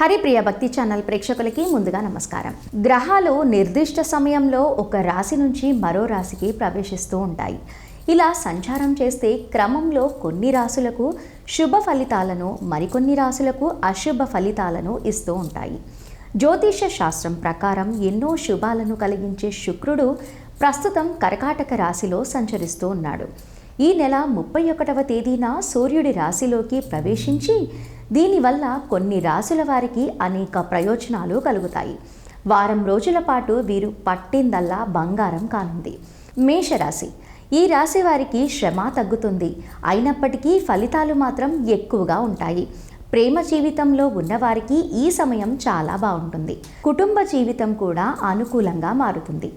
హరిప్రియ భక్తి ఛానల్ ప్రేక్షకులకి ముందుగా నమస్కారం. గ్రహాలు నిర్దిష్ట సమయంలో ఒక రాశి నుంచి మరో రాశికి ప్రవేశిస్తూ ఉంటాయి. ఇలా సంచారం చేస్తే క్రమంలో కొన్ని రాశులకు శుభ ఫలితాలను మరికొన్ని రాశులకు అశుభ ఫలితాలను ఇస్తూ ఉంటాయి. జ్యోతిష శాస్త్రం ప్రకారం ఎన్నో శుభాలను కలిగించే శుక్రుడు ప్రస్తుతం కర్కాటక రాశిలో సంచరిస్తూ ఉన్నాడు. ఈ నెల ముప్పై ఒకటవ తేదీన సూర్యుడి రాశిలోకి ప్రవేశించి దీనివల్ల కొన్ని రాశుల వారికి అనేక ప్రయోజనాలు కలుగుతాయి. వారం రోజుల పాటు వీరు పట్టిందల్లా బంగారం కానుంది. మేషరాశి. ఈ రాశి వారికి శ్రమ తగ్గుతుంది. అయినప్పటికీ ఫలితాలు మాత్రం ఎక్కువగా ఉంటాయి. ప్రేమ జీవితంలో ఉన్నవారికి ఈ సమయం చాలా బాగుంటుంది. కుటుంబ జీవితం కూడా అనుకూలంగా మారుతుంది.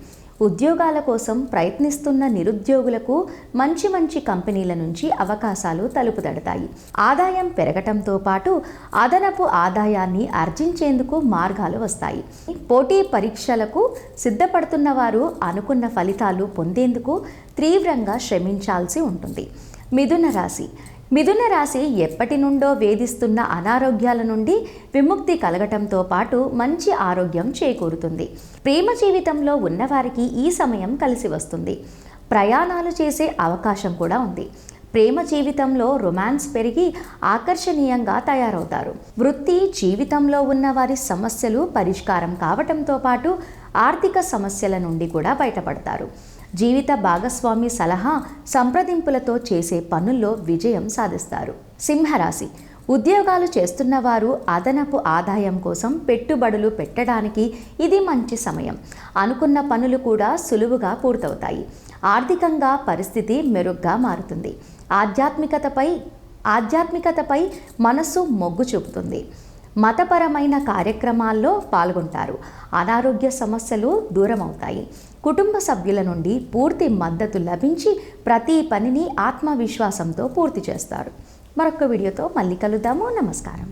ఉద్యోగాల కోసం ప్రయత్నిస్తున్న నిరుద్యోగులకు మంచి మంచి కంపెనీల నుంచి అవకాశాలు తలుపు తడతాయి ఆదాయం పెరగటంతో పాటు అదనపు ఆదాయాన్ని ఆర్జించేందుకు మార్గాలు వస్తాయి. పోటీ పరీక్షలకు సిద్ధపడుతున్న వారు అనుకున్న ఫలితాలు పొందేందుకు తీవ్రంగా శ్రమించాల్సి ఉంటుంది. మిథున రాశి మిథున రాశి ఎప్పటి నుండో వేధిస్తున్న అనారోగ్యాల నుండి విముక్తి కలగటంతో పాటు మంచి ఆరోగ్యం చేకూరుతుంది. ప్రేమ జీవితంలో ఉన్నవారికి ఈ సమయం కలిసి వస్తుంది. ప్రయాణాలు చేసే అవకాశం కూడా ఉంది. ప్రేమ జీవితంలో రొమాన్స్ పెరిగి ఆకర్షణీయంగా తయారవుతారు. వృత్తి జీవితంలో ఉన్న వారి సమస్యలు పరిష్కారం కావటంతో పాటు ఆర్థిక సమస్యల నుండి కూడా బయటపడతారు. జీవిత భాగస్వామి సలహా సంప్రదింపులతో చేసే పనుల్లో విజయం సాధిస్తారు. సింహరాశి. ఉద్యోగాలు చేస్తున్న వారు అదనపు ఆదాయం కోసం పెట్టుబడులు పెట్టడానికి ఇది మంచి సమయం. అనుకున్న పనులు కూడా సులువుగా పూర్తవుతాయి. ఆర్థికంగా పరిస్థితి మెరుగ్గా మారుతుంది. ఆధ్యాత్మికతపై ఆధ్యాత్మికతపై మనస్సు మొగ్గు చూపుతుంది. మతపరమైన కార్యక్రమాల్లో పాల్గొంటారు. అనారోగ్య సమస్యలు దూరం అవుతాయి కుటుంబ సభ్యుల నుండి పూర్తి మద్దతు లభించి ప్రతి పనిని ఆత్మవిశ్వాసంతో పూర్తి చేస్తారు. మరొక వీడియోతో మళ్ళీ కలుద్దాము. నమస్కారం.